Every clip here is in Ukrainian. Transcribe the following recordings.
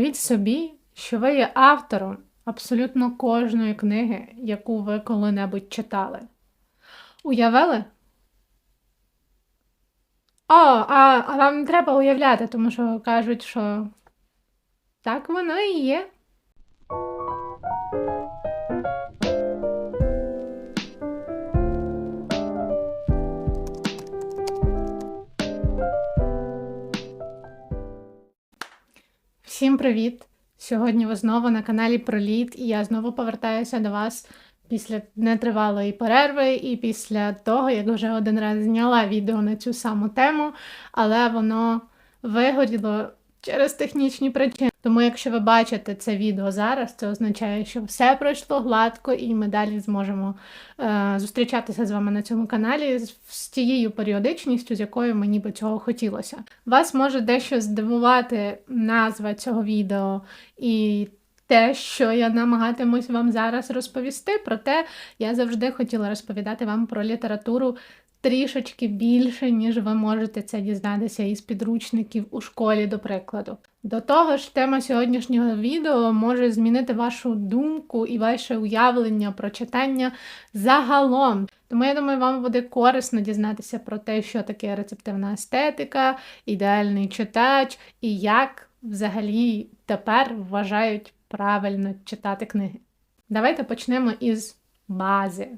Уявіть собі, що ви є автором абсолютно кожної книги, яку ви коли-небудь читали. Уявили? О, а, а вам треба уявляти, тому що кажуть, що так воно і є. Всім привіт! Сьогодні ви знову на каналі Проліт, і я знову повертаюся до вас після нетривалої перерви і після того, як вже один раз зняла відео на цю саму тему, але воно вигоріло через технічні причини. Тому, якщо ви бачите це відео зараз, це означає, що все пройшло гладко, і ми далі зможемо е, зустрічатися з вами на цьому каналі з, з тією періодичністю, з якою мені би цього хотілося. Вас може дещо здивувати назва цього відео і. Те, що я намагатимусь вам зараз розповісти, проте я завжди хотіла розповідати вам про літературу трішечки більше, ніж ви можете це дізнатися із підручників у школі, до прикладу. До того ж, тема сьогоднішнього відео може змінити вашу думку і ваше уявлення про читання загалом. Тому я думаю, вам буде корисно дізнатися про те, що таке рецептивна естетика, ідеальний читач і як взагалі тепер вважають правильно читати книги. Давайте почнемо із бази.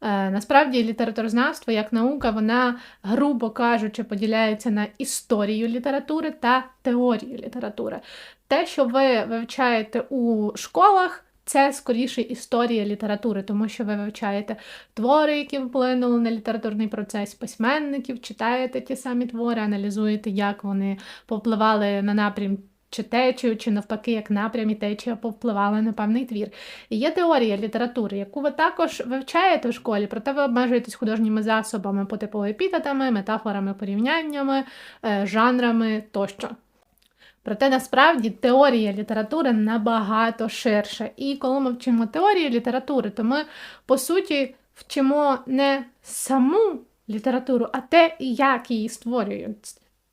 Е, Насправді літературознавство як наука, вона, грубо кажучи, поділяється на історію літератури та теорію літератури. Те, що ви вивчаєте у школах, це скоріше історія літератури, тому що ви вивчаєте твори, які вплинули на літературний процес письменників, читаєте ті самі твори, аналізуєте, як вони повпливали на напрям чи течію, чи навпаки, як напрям і течія повпливали на певний твір. І є теорія літератури, яку ви також вивчаєте в школі, проте ви обмежуєтесь художніми засобами по типу епітетами, метафорами, порівняннями, е, жанрами тощо. Проте насправді теорія літератури набагато ширша. І коли ми вчимо теорію літератури, то ми, по суті, вчимо не саму літературу, а те, як її створюють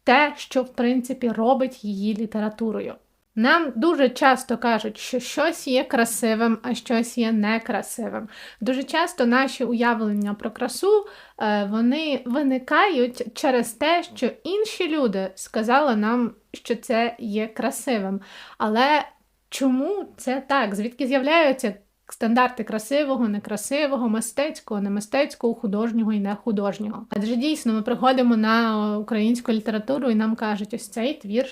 те, що в принципі робить її літературою. Нам дуже часто кажуть, що щось є красивим, а щось є некрасивим. Дуже часто наші уявлення про красу е, вони виникають через те, що інші люди сказали нам, що це є красивим. Але чому це так? Звідки з'являються стандарти красивого, некрасивого, мистецького, немистецького, художнього і нехудожнього. Адже дійсно ми приходимо на українську літературу і нам кажуть, ось цей твір.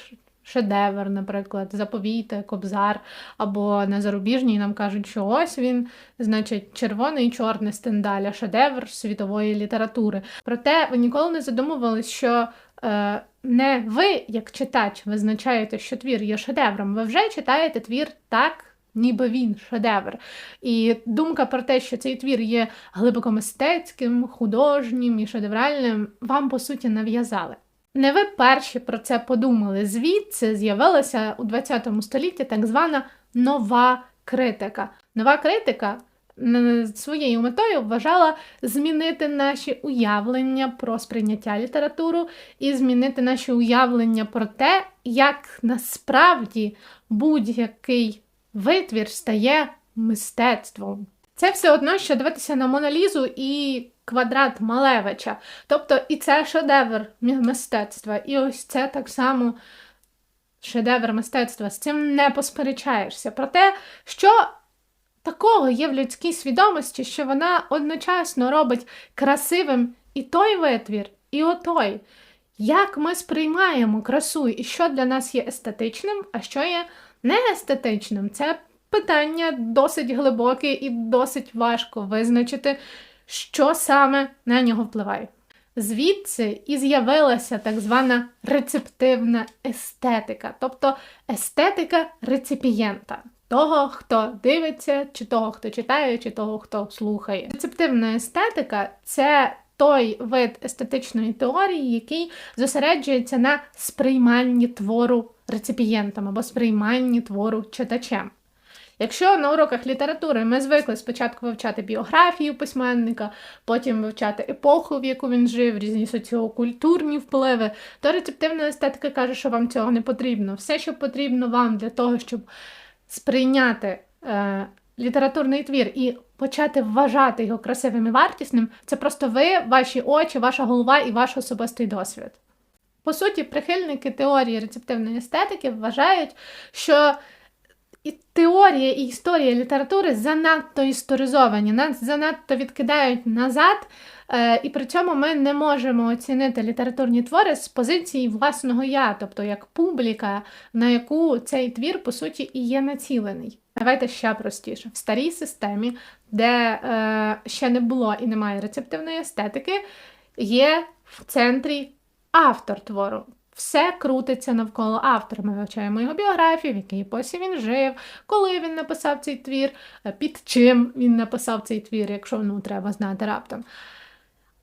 Шедевр, наприклад, заповіти, кобзар, або на зарубіжній нам кажуть, що ось він, значить, червоний і чорний стендаля, шедевр світової літератури. Проте ви ніколи не задумувались, що е, не ви, як читач, визначаєте, що твір є шедевром. Ви вже читаєте твір так ніби він шедевр. І думка про те, що цей твір є глибоко мистецьким, художнім і шедевральним, вам по суті нав'язали. Не ви перші про це подумали. Звідси з'явилася у ХХ столітті так звана нова критика. Нова критика своєю метою вважала змінити наші уявлення про сприйняття літературу і змінити наші уявлення про те, як насправді будь-який витвір стає мистецтвом. Це все одно, що дивитися на Моналізу і квадрат Малевича. Тобто і це шедевр мистецтва, і ось це так само шедевр мистецтва. З цим не посперечаєшся. Про те, що такого є в людській свідомості, що вона одночасно робить красивим і той витвір, і отой. Як ми сприймаємо красу, і що для нас є естетичним, а що є неестетичним. Це питання досить глибоке і досить важко визначити, що саме на нього впливає. Звідси і з'явилася так звана рецептивна естетика, тобто естетика реципієнта. Того, хто дивиться, чи того, хто читає, чи того, хто слухає. Рецептивна естетика це той вид естетичної теорії, який зосереджується на сприйманні твору реципієнтом або сприйманні твору читачем. Якщо на уроках літератури ми звикли спочатку вивчати біографію письменника, потім вивчати епоху, в яку він жив, різні соціокультурні впливи, то рецептивна естетика каже, що вам цього не потрібно. Все, що потрібно вам для того, щоб сприйняти е, літературний твір і почати вважати його красивим і вартісним, це просто ви, ваші очі, ваша голова і ваш особистий досвід. По суті, прихильники теорії рецептивної естетики вважають, що і теорія і історія літератури занадто історизовані, нас занадто відкидають назад, е, і при цьому ми не можемо оцінити літературні твори з позиції власного я, тобто як публіка, на яку цей твір, по суті, і є націлений. Давайте ще простіше. В старій системі, де е, ще не було і немає рецептивної естетики, є в центрі автор твору. Все крутиться навколо автора. Ми вивчаємо його біографію, в якій епосі він жив, коли він написав цей твір, е, під чим він написав цей твір, якщо ну, треба знати раптом.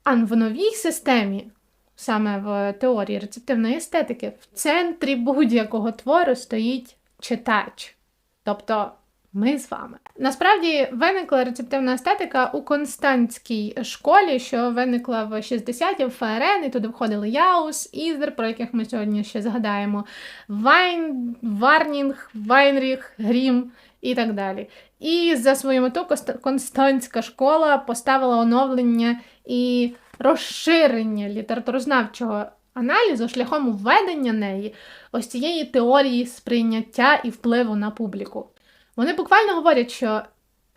А в новій системі, саме в теорії рецептивної естетики, в центрі будь-якого твору стоїть читач. Тобто ми з вами. Насправді виникла рецептивна естетика у Константській школі, що виникла в 60-ті в ФРН, і туди входили Яус, Іздер, про яких ми сьогодні ще згадаємо, Вайн, Варнінг, Вайнріх, Грім і так далі. І за свою мету Константська школа поставила оновлення і розширення літературознавчого аналізу шляхом введення неї ось цієї теорії сприйняття і впливу на публіку. Вони буквально говорять, що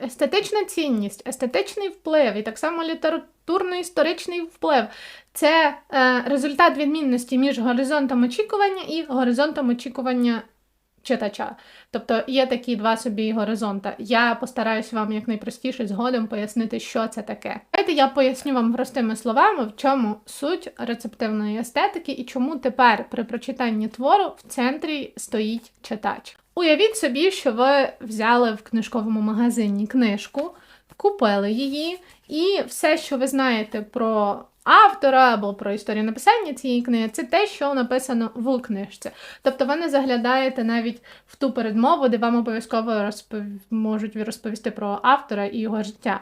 естетична цінність, естетичний вплив і так само літературно-історичний вплив це е, результат відмінності між горизонтом очікування і горизонтом очікування читача. Тобто є такі два собі горизонта. Я постараюсь вам якнайпростіше згодом пояснити, що це таке. Давайте я поясню вам простими словами, в чому суть рецептивної естетики і чому тепер при прочитанні твору в центрі стоїть читач. Уявіть собі, що ви взяли в книжковому магазині книжку, купили її, і все, що ви знаєте про автора або про історію написання цієї книги, це те, що написано в книжці. Тобто ви не заглядаєте навіть в ту передмову, де вам обов'язково розпов... можуть розповісти про автора і його життя.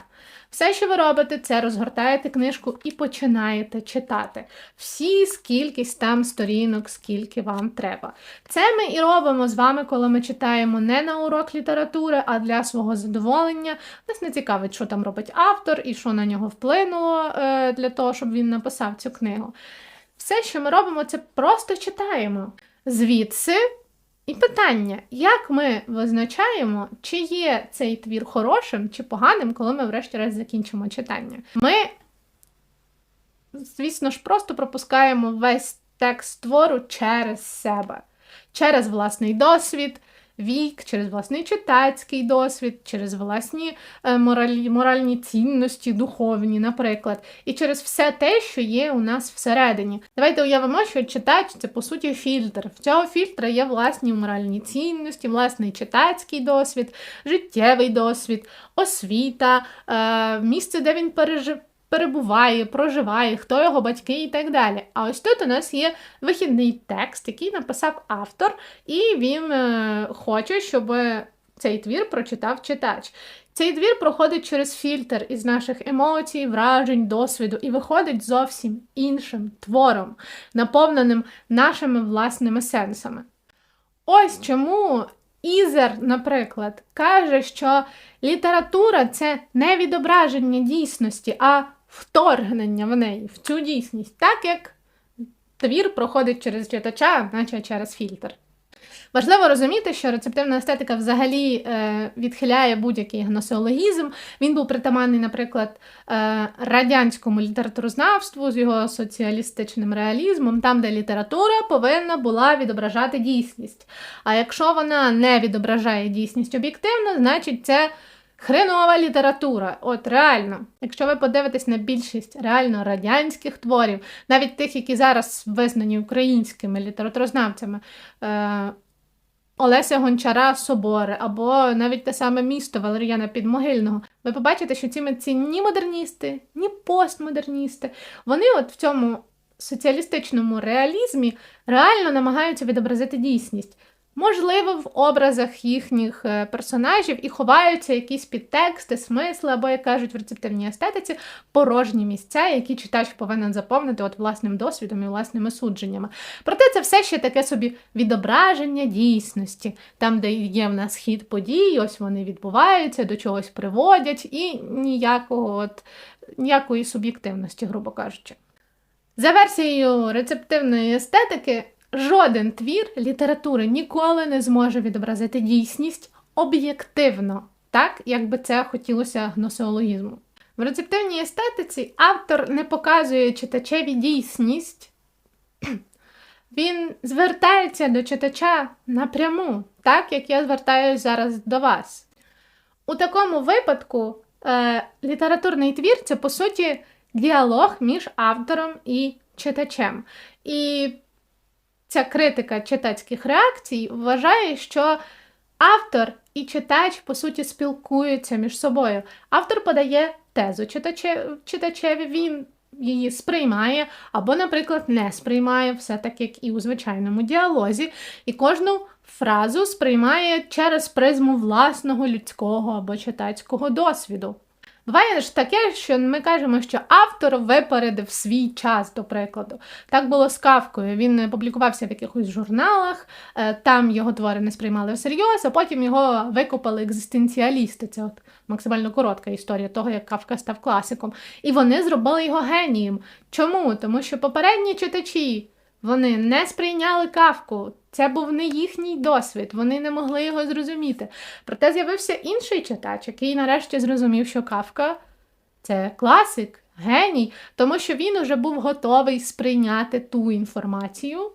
Все, що ви робите, це розгортаєте книжку і починаєте читати. Всі скількись там сторінок, скільки вам треба. Це ми і робимо з вами, коли ми читаємо не на урок літератури, а для свого задоволення. Нас не цікавить, що там робить автор і що на нього вплинуло е, для того, щоб він написав цю книгу. Все, що ми робимо, це просто читаємо. Звідси. І питання, як ми визначаємо, чи є цей твір хорошим чи поганим, коли ми, врешті-решт, закінчимо читання? Ми, звісно ж, просто пропускаємо весь текст твору через себе, через власний досвід вік, через власний читацький досвід, через власні е, моралі, моральні цінності, духовні, наприклад, і через все те, що є у нас всередині. Давайте уявимо, що читач це по суті фільтр. В цього фільтра є власні моральні цінності, власний читацький досвід, життєвий досвід, освіта, е, місце, де він пережив перебуває, проживає, хто його батьки і так далі. А ось тут у нас є вихідний текст, який написав автор, і він е, хоче, щоб цей твір прочитав читач. Цей твір проходить через фільтр із наших емоцій, вражень, досвіду і виходить зовсім іншим твором, наповненим нашими власними сенсами. Ось чому Ізер, наприклад, каже, що література це не відображення дійсності, а вторгнення в неї, в цю дійсність, так як твір проходить через читача, наче через фільтр. Важливо розуміти, що рецептивна естетика взагалі е, відхиляє будь-який гносеологізм. Він був притаманний, наприклад, е, радянському літературознавству з його соціалістичним реалізмом, там, де література повинна була відображати дійсність. А якщо вона не відображає дійсність об'єктивно, значить це Хренова література, от реально, якщо ви подивитесь на більшість реально радянських творів, навіть тих, які зараз визнані українськими літературознавцями, е, Олеся Гончара Собори, або навіть те саме місто Валеріяна Підмогильного, ви побачите, що ці митці ні модерністи, ні постмодерністи, вони от в цьому соціалістичному реалізмі реально намагаються відобразити дійсність. Можливо, в образах їхніх е, персонажів і ховаються якісь підтексти, смисли, або, як кажуть в рецептивній естетиці, порожні місця, які читач повинен заповнити от власним досвідом і власними судженнями. Проте це все ще таке собі відображення дійсності, там, де є в нас хід подій, ось вони відбуваються, до чогось приводять, і ніякого от, ніякої суб'єктивності, грубо кажучи. За версією рецептивної естетики, жоден твір літератури ніколи не зможе відобразити дійсність об'єктивно, так як би це хотілося гносеологізму. В рецептивній естетиці автор не показує читачеві дійсність, він звертається до читача напряму, так як я звертаюся зараз до вас. У такому випадку е, літературний твір це, по суті, діалог між автором і читачем. І ця критика читацьких реакцій вважає, що автор і читач, по суті, спілкуються між собою. Автор подає тезу читачеві, він її сприймає, або, наприклад, не сприймає, все так, як і у звичайному діалозі, і кожну фразу сприймає через призму власного людського або читацького досвіду. Буває ж таке, що ми кажемо, що автор випередив свій час, до прикладу. Так було з Кавкою. Він публікувався в якихось журналах, е, там його твори не сприймали всерйоз, а потім його викопали екзистенціалісти. Це от максимально коротка історія того, як Кавка став класиком. І вони зробили його генієм. Чому? Тому що попередні читачі. Вони не сприйняли кавку, це був не їхній досвід, вони не могли його зрозуміти. Проте з'явився інший читач, який нарешті зрозумів, що кавка це класик, геній, тому що він уже був готовий сприйняти ту інформацію,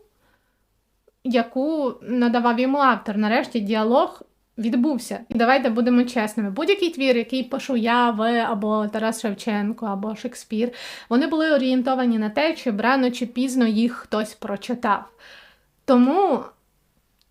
яку надавав йому автор. Нарешті діалог відбувся. І давайте будемо чесними. Будь-який твір, який пишу я, ви, або Тарас Шевченко, або Шекспір, вони були орієнтовані на те, щоб рано чи пізно їх хтось прочитав. Тому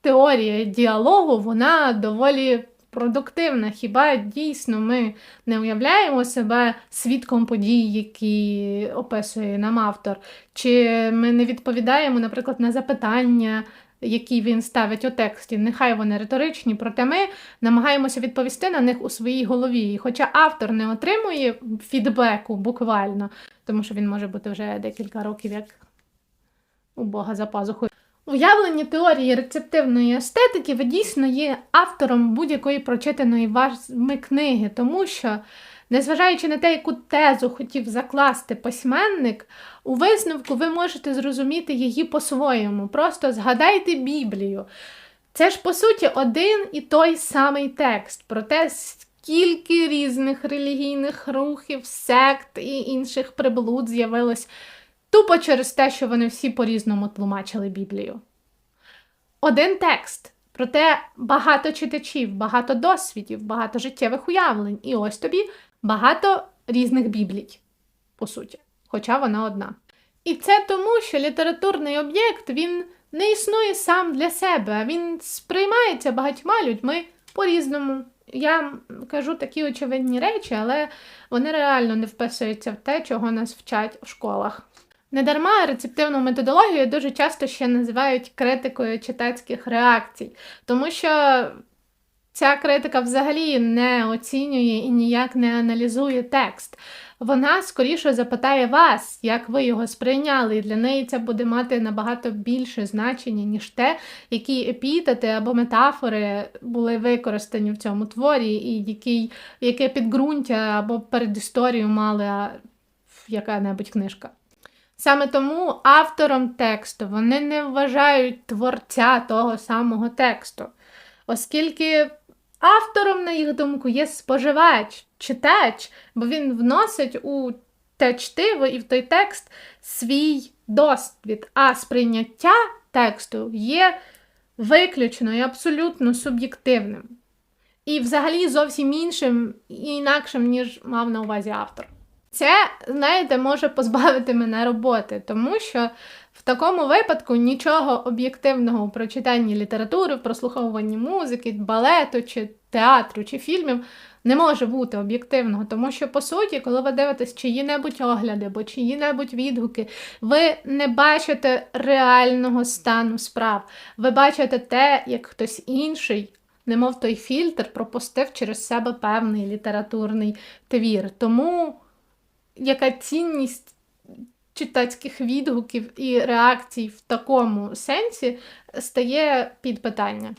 теорія діалогу, вона доволі. Продуктивна, хіба дійсно ми не уявляємо себе свідком подій, які описує нам автор? Чи ми не відповідаємо, наприклад, на запитання які він ставить у тексті, нехай вони риторичні, проте ми намагаємося відповісти на них у своїй голові. Хоча автор не отримує фідбеку буквально, тому що він може бути вже декілька років як у Бога за пазухою. Уявлені теорії рецептивної естетики ви дійсно є автором будь-якої прочитаної вами книги, тому що Незважаючи на те, яку тезу хотів закласти письменник, у висновку ви можете зрозуміти її по-своєму. Просто згадайте Біблію. Це ж, по суті, один і той самий текст. про те, скільки різних релігійних рухів, сект і інших приблуд з'явилось тупо через те, що вони всі по-різному тлумачили Біблію. Один текст. Проте багато читачів, багато досвідів, багато життєвих уявлень. І ось тобі багато різних біблій, по суті, хоча вона одна. І це тому, що літературний об'єкт він не існує сам для себе, він сприймається багатьма людьми по-різному. Я кажу такі очевидні речі, але вони реально не вписуються в те, чого нас вчать в школах. Недарма рецептивну методологію дуже часто ще називають критикою читацьких реакцій, тому що Ця критика взагалі не оцінює і ніяк не аналізує текст. Вона скоріше запитає вас, як ви його сприйняли, і для неї це буде мати набагато більше значення, ніж те, які епітети або метафори були використані в цьому творі, і який, яке підґрунтя або передісторію мала яка-небудь книжка. Саме тому автором тексту вони не вважають творця того самого тексту, оскільки Автором, на їх думку, є споживач, читач, бо він вносить у те чтиво і в той текст свій досвід, а сприйняття тексту є виключно і абсолютно суб'єктивним. І взагалі зовсім іншим і інакшим, ніж мав на увазі автор. Це, знаєте, може позбавити мене роботи, тому що такому випадку нічого об'єктивного у прочитанні літератури, в прослуховуванні музики, балету, чи театру, чи фільмів не може бути об'єктивного, тому що, по суті, коли ви дивитесь чиї-небудь огляди або чиї-небудь відгуки, ви не бачите реального стану справ. Ви бачите те, як хтось інший. Немов той фільтр пропустив через себе певний літературний твір. Тому яка цінність читацьких відгуків і реакцій в такому сенсі стає під питання.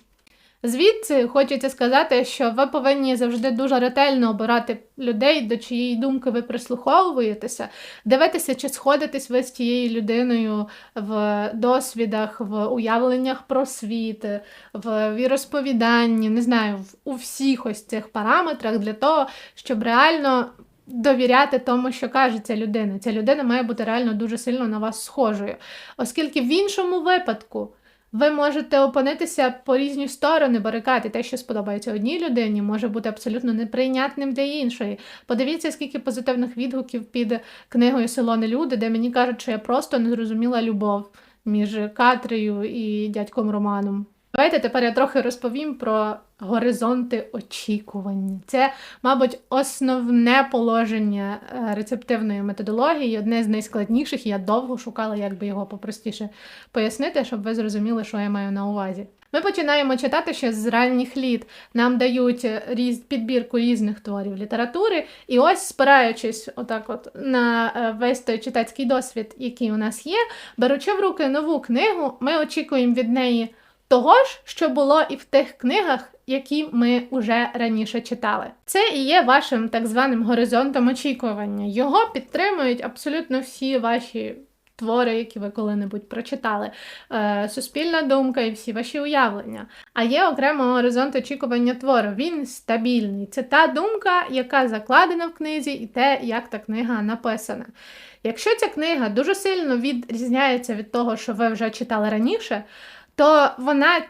Звідси хочеться сказати, що ви повинні завжди дуже ретельно обирати людей, до чиєї думки ви прислуховуєтеся, дивитися, чи сходитесь ви з тією людиною в досвідах, в уявленнях про світ, в віросповіданні, не знаю, у всіх ось цих параметрах для того, щоб реально. Довіряти тому, що каже ця людина. Ця людина має бути реально дуже сильно на вас схожою. Оскільки в іншому випадку ви можете опинитися по різні сторони барикад, і те, що сподобається одній людині, може бути абсолютно неприйнятним для іншої. Подивіться, скільки позитивних відгуків під книгою Село не люди, де мені кажуть, що я просто не зрозуміла любов між Катрею і дядьком Романом. Давайте тепер я трохи розповім про горизонти очікування. Це, мабуть, основне положення е, рецептивної методології, одне з найскладніших. Я довго шукала, як би його попростіше пояснити, щоб ви зрозуміли, що я маю на увазі. Ми починаємо читати ще з ранніх літ. Нам дають різ... підбірку різних творів літератури, і ось, спираючись отак от на е, весь той читацький досвід, який у нас є, беручи в руки нову книгу, ми очікуємо від неї того ж, що було і в тих книгах, які ми вже раніше читали. Це і є вашим так званим горизонтом очікування. Його підтримують абсолютно всі ваші. Твори, які ви коли-небудь прочитали, е, суспільна думка і всі ваші уявлення. А є окремо горизонт очікування твору. Він стабільний. Це та думка, яка закладена в книзі, і те, як та книга написана. Якщо ця книга дуже сильно відрізняється від того, що ви вже читали раніше, то вона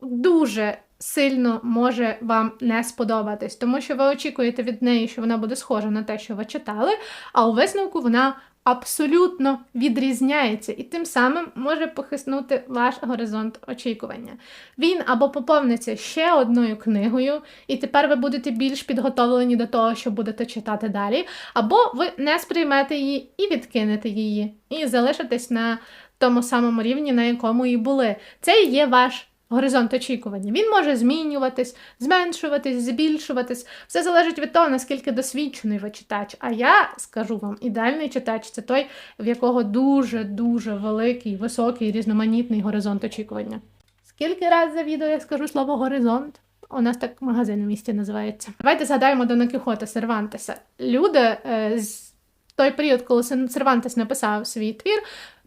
дуже сильно може вам не сподобатись, тому що ви очікуєте від неї, що вона буде схожа на те, що ви читали, а у висновку вона абсолютно відрізняється і тим самим може похиснути ваш горизонт очікування. Він або поповниться ще одною книгою, і тепер ви будете більш підготовлені до того, що будете читати далі, або ви не сприймете її і відкинете її, і залишитесь на тому самому рівні, на якому і були. Це і є ваш горизонт очікування. Він може змінюватись, зменшуватись, збільшуватись. Все залежить від того, наскільки досвідчений ви читач. А я скажу вам, ідеальний читач це той, в якого дуже-дуже великий, високий, різноманітний горизонт очікування. Скільки раз за відео я скажу слово горизонт? У нас так магазин в місті називається. Давайте згадаємо Дона Кіхота Сервантеса. Люди е, з той період, коли Сервантес написав свій твір,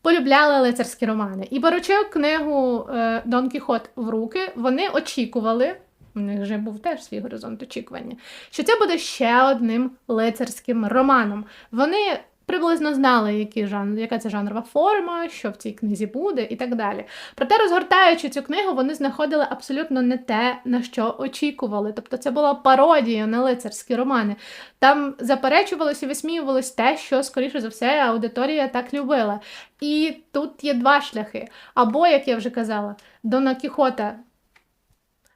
полюбляли лицарські романи. І беручи книгу е, Дон Кіхот в руки, вони очікували. У них вже був теж свій горизонт очікування, що це буде ще одним лицарським романом. Вони приблизно знали, який жанр, яка це жанрова форма, що в цій книзі буде, і так далі. Проте, розгортаючи цю книгу, вони знаходили абсолютно не те, на що очікували. Тобто це була пародія на лицарські романи. Там заперечувалося і висміювалось те, що, скоріше за все, аудиторія так любила. І тут є два шляхи. Або, як я вже казала, Дона Кіхота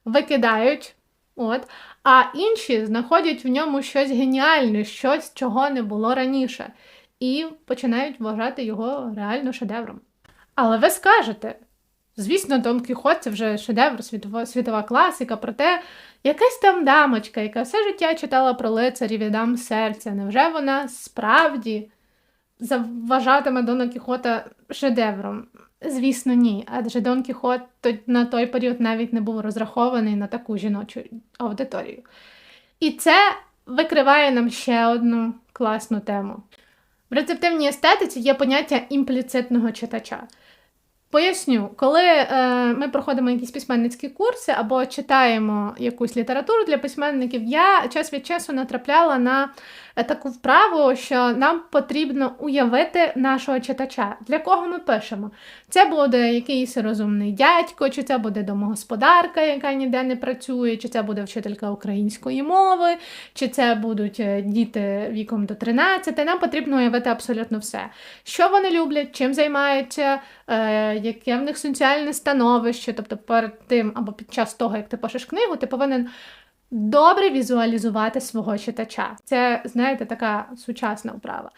викидають. От, А інші знаходять в ньому щось геніальне, щось, чого не було раніше і починають вважати його реально шедевром. Але ви скажете, звісно, Дон Кіхот це вже шедевр, світова, світова класика, проте якась там дамочка, яка все життя читала про лицарів і дам серця, невже вона справді завважатиме Дона Кіхота шедевром? Звісно, ні. Адже Дон Кіхот на той період навіть не був розрахований на таку жіночу аудиторію. І це викриває нам ще одну класну тему. В рецептивній естетиці є поняття імпліцитного читача. Поясню, коли е, ми проходимо якісь письменницькі курси або читаємо якусь літературу для письменників, я час від часу натрапляла на таку вправу, що нам потрібно уявити нашого читача, для кого ми пишемо. Це буде якийсь розумний дядько, чи це буде домогосподарка, яка ніде не працює, чи це буде вчителька української мови, чи це будуть е, діти віком до 13. Нам потрібно уявити абсолютно все. Що вони люблять, чим займаються, е, яке в них соціальне становище. Тобто, перед тим або під час того, як ти пишеш книгу, ти повинен. Добре візуалізувати свого читача. Це, знаєте, така сучасна вправа.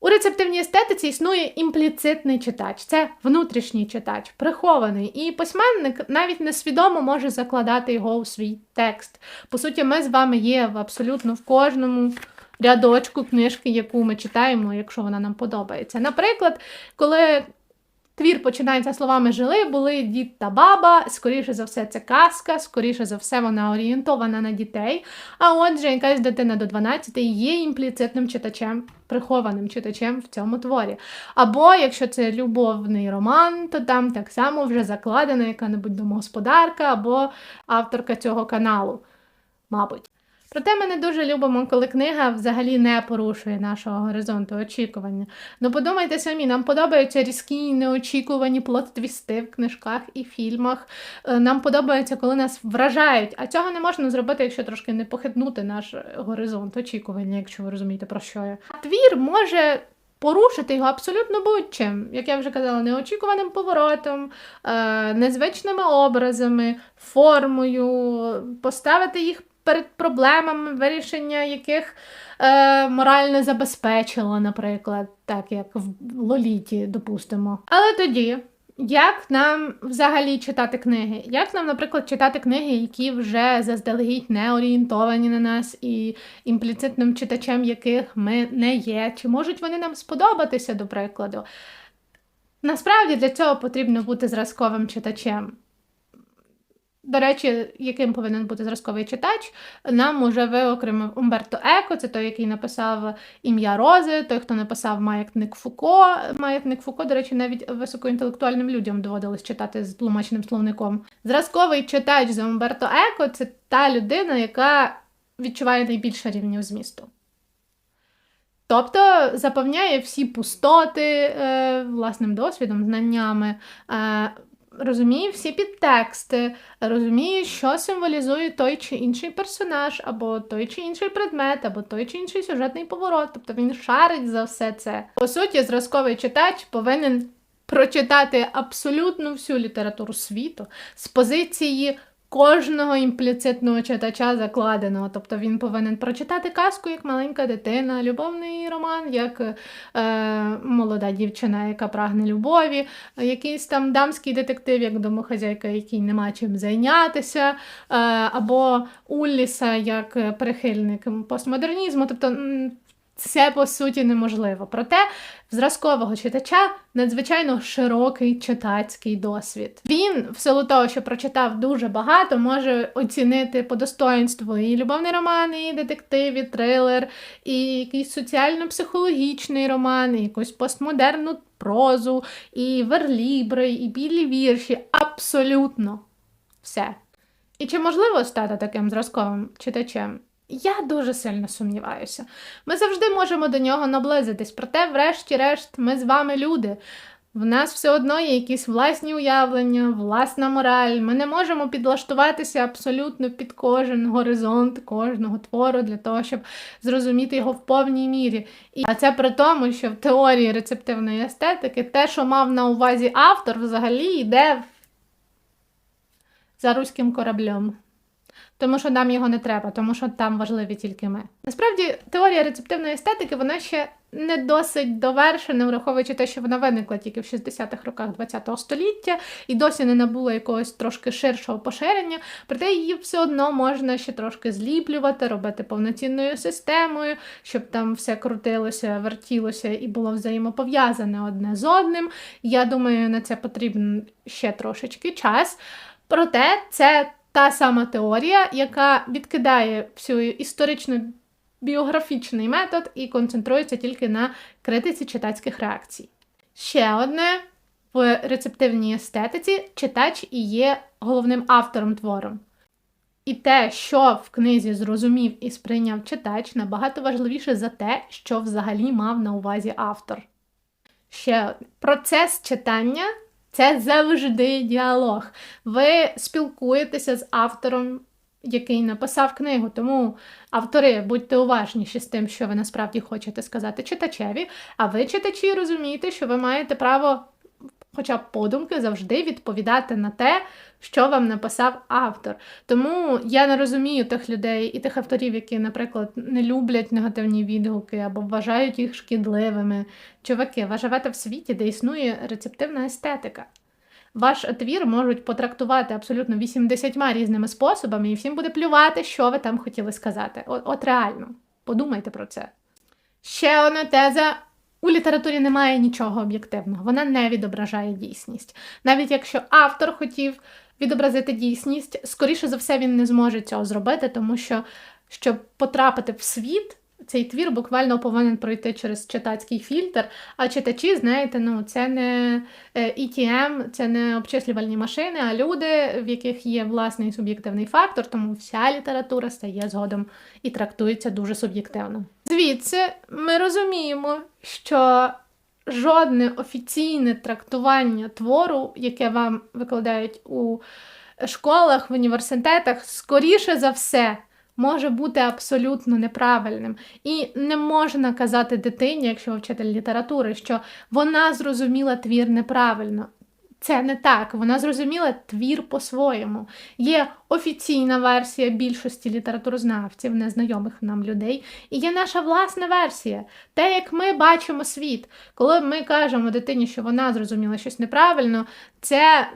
У рецептивній естетиці існує імпліцитний читач, це внутрішній читач, прихований. І письменник навіть несвідомо може закладати його у свій текст. По суті, ми з вами є в абсолютно в кожному рядочку книжки, яку ми читаємо, якщо вона нам подобається. Наприклад, коли Твір починається словами жили, були дід та баба. Скоріше за все, це казка, скоріше за все, вона орієнтована на дітей. А отже, якась дитина до 12 є імпліцитним читачем, прихованим читачем в цьому творі. Або якщо це любовний роман, то там так само вже закладена яка-небудь домогосподарка або авторка цього каналу, мабуть. Проте ми не дуже любимо, коли книга взагалі не порушує нашого горизонту очікування. Ну подумайте самі, нам подобаються різкі неочікувані плот-твісти в книжках і фільмах. Е, Нам подобається, коли нас вражають, а цього не можна зробити, якщо трошки не похитнути наш горизонт очікування, якщо ви розумієте, про що я. Твір може. Порушити його абсолютно будь-чим, як я вже казала, неочікуваним поворотом, е, незвичними образами, формою, поставити їх перед проблемами, вирішення яких е, морально забезпечило, наприклад, так як в Лоліті, допустимо. Але тоді. Як нам взагалі читати книги? Як нам, наприклад, читати книги, які вже заздалегідь не орієнтовані на нас, і імпліцитним читачем яких ми не є? Чи можуть вони нам сподобатися, до прикладу? Насправді для цього потрібно бути зразковим читачем. До речі, яким повинен бути зразковий читач, нам уже виокремив Умберто Еко, це той, який написав ім'я Рози, той, хто написав Маятник Фуко. Маятник Фуко, до речі, навіть високоінтелектуальним людям доводилось читати з тлумачним словником. Зразковий читач за Умберто Еко це та людина, яка відчуває найбільше рівнів змісту. Тобто заповняє всі пустоти е, власним досвідом, знаннями. Е, розуміє всі підтексти, розуміє, що символізує той чи інший персонаж, або той чи інший предмет, або той чи інший сюжетний поворот. Тобто він шарить за все це. По суті, зразковий читач повинен прочитати абсолютно всю літературу світу з позиції. Кожного імпліцитного читача закладеного. Тобто він повинен прочитати казку як маленька дитина, любовний роман, як е, молода дівчина, яка прагне любові, якийсь там дамський детектив, як домохазяйка, який нема чим зайнятися, е, або Улліса як прихильник постмодернізму. Тобто це по суті неможливо. Проте в зразкового читача надзвичайно широкий читацький досвід. Він, в силу того, що прочитав дуже багато, може оцінити по достоинству і любовний роман, і детектив, і трилер, і якийсь соціально-психологічний роман, і якусь постмодерну прозу, і верлібри, і білі вірші. Абсолютно все. І чи можливо стати таким зразковим читачем? Я дуже сильно сумніваюся. Ми завжди можемо до нього наблизитись, проте, врешті-решт, ми з вами люди. В нас все одно є якісь власні уявлення, власна мораль. Ми не можемо підлаштуватися абсолютно під кожен горизонт кожного твору для того, щоб зрозуміти його в повній мірі. І це при тому, що в теорії рецептивної естетики те, що мав на увазі автор, взагалі йде за руським кораблем. Тому що нам його не треба, тому що там важливі тільки ми. Насправді, теорія рецептивної естетики вона ще не досить довершена, враховуючи те, що вона виникла тільки в 60-х роках ХХ століття і досі не набула якогось трошки ширшого поширення, проте її все одно можна ще трошки зліплювати, робити повноцінною системою, щоб там все крутилося, вертілося і було взаємопов'язане одне з одним. Я думаю, на це потрібен ще трошечки час. Проте це та сама теорія, яка відкидає всю історично біографічний метод і концентрується тільки на критиці читацьких реакцій. Ще одне В рецептивній естетиці читач і є головним автором твору. І те, що в книзі зрозумів і сприйняв читач, набагато важливіше за те, що взагалі мав на увазі автор. Ще процес читання це завжди діалог. Ви спілкуєтеся з автором, який написав книгу. Тому автори, будьте уважніші з тим, що ви насправді хочете сказати читачеві, а ви, читачі, розумієте, що ви маєте право хоча б подумки завжди відповідати на те, що вам написав автор. Тому я не розумію тих людей і тих авторів, які, наприклад, не люблять негативні відгуки або вважають їх шкідливими. Чуваки, ви живете в світі, де існує рецептивна естетика. Ваш твір можуть потрактувати абсолютно 80 різними способами, і всім буде плювати, що ви там хотіли сказати. От, от реально, подумайте про це. Ще одна теза у літературі немає нічого об'єктивного, вона не відображає дійсність. Навіть якщо автор хотів відобразити дійсність, скоріше за все, він не зможе цього зробити, тому що щоб потрапити в світ, цей твір буквально повинен пройти через читацький фільтр. А читачі, знаєте, ну це не ETM, е, це не обчислювальні машини, а люди, в яких є власний суб'єктивний фактор, тому вся література стає згодом і трактується дуже суб'єктивно. Звідси ми розуміємо, що жодне офіційне трактування твору, яке вам викладають у школах, в університетах, скоріше за все може бути абсолютно неправильним. І не можна казати дитині, якщо вчитель літератури, що вона зрозуміла твір неправильно. Це не так, вона зрозуміла твір по-своєму. Є офіційна версія більшості літературознавців, незнайомих нам людей, і є наша власна версія. Те, як ми бачимо світ. Коли ми кажемо дитині, що вона зрозуміла щось неправильно, це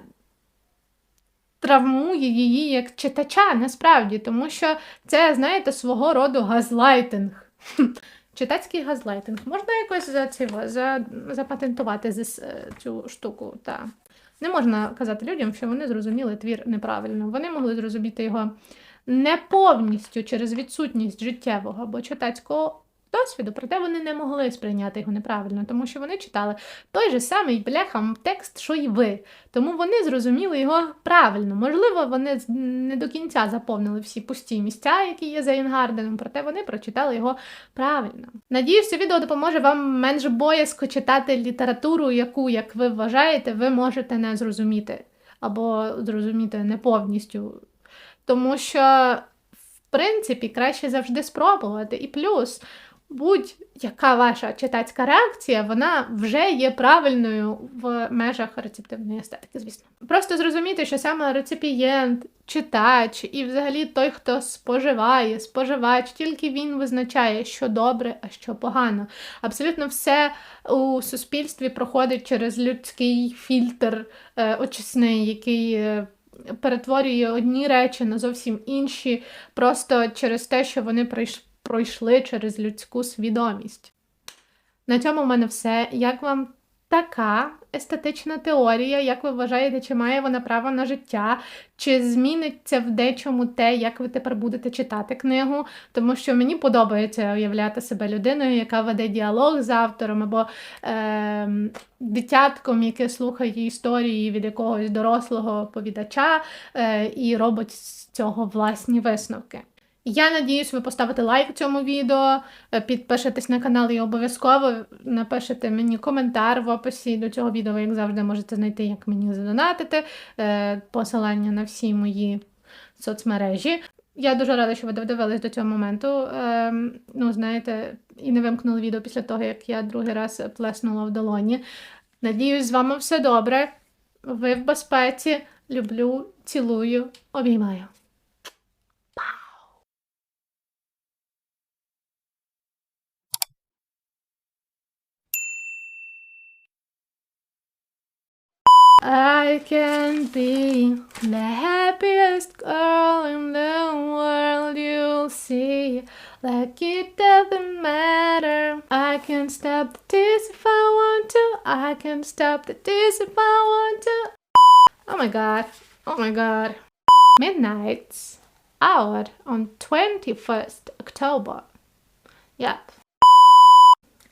травмує її як читача, насправді, тому що це, знаєте, свого роду газлайтинг. Читацький газлайтинг. Можна якось за це, за, запатентувати за е, цю штуку. Та. Не можна казати людям, що вони зрозуміли твір неправильно. Вони могли зрозуміти його не повністю через відсутність життєвого або читацького досвіду, проте вони не могли сприйняти його неправильно, тому що вони читали той же самий бляхам текст, що й ви. Тому вони зрозуміли його правильно. Можливо, вони не до кінця заповнили всі пусті місця, які є за Інгарденом, проте вони прочитали його правильно. Надіюсь, це відео допоможе вам менш боязко читати літературу, яку, як ви вважаєте, ви можете не зрозуміти або зрозуміти не повністю. Тому що, в принципі, краще завжди спробувати. І плюс будь-яка ваша читацька реакція, вона вже є правильною в межах рецептивної естетики, звісно. Просто зрозуміти, що саме реципієнт, читач і взагалі той, хто споживає, споживач, тільки він визначає, що добре, а що погано. Абсолютно все у суспільстві проходить через людський фільтр е, очисний, який. Е, перетворює одні речі на зовсім інші, просто через те, що вони пройшли через людську свідомість. На цьому в мене все. Як вам така естетична теорія, як ви вважаєте, чи має вона право на життя, чи зміниться в дечому те, як ви тепер будете читати книгу? Тому що мені подобається уявляти себе людиною, яка веде діалог з автором, або е, дитятком, яке слухає історії від якогось дорослого оповідача е, і робить з цього власні висновки. Я надіюсь, ви поставите лайк цьому відео, е, підпишетесь на канал і обов'язково напишете мені коментар в описі до цього відео, ви, як завжди, можете знайти, як мені задонатити, е, посилання на всі мої соцмережі. Я дуже рада, що ви додивились до цього моменту. Ем, ну, знаєте, і не вимкнули відео після того, як я другий раз плеснула в долоні. Надіюсь, з вами все добре. Ви в безпеці. Люблю, цілую, обіймаю. I can be the happiest girl in the world you'll see. Like it doesn't matter. I can stop the tears if I want to. I can stop the tears if I want to. Oh my god. Oh my god. Midnight's out on 21st October. Yep.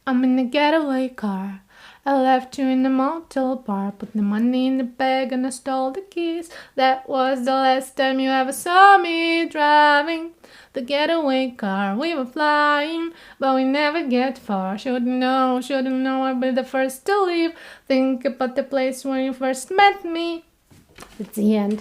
I'm in a getaway car. I left you in the motel bar, put the money in the bag and I stole the keys. That was the last time you ever saw me driving the getaway car. We were flying, but we never get far. Shouldn't know, shouldn't know, I'll be the first to leave. Think about the place where you first met me. It's the end.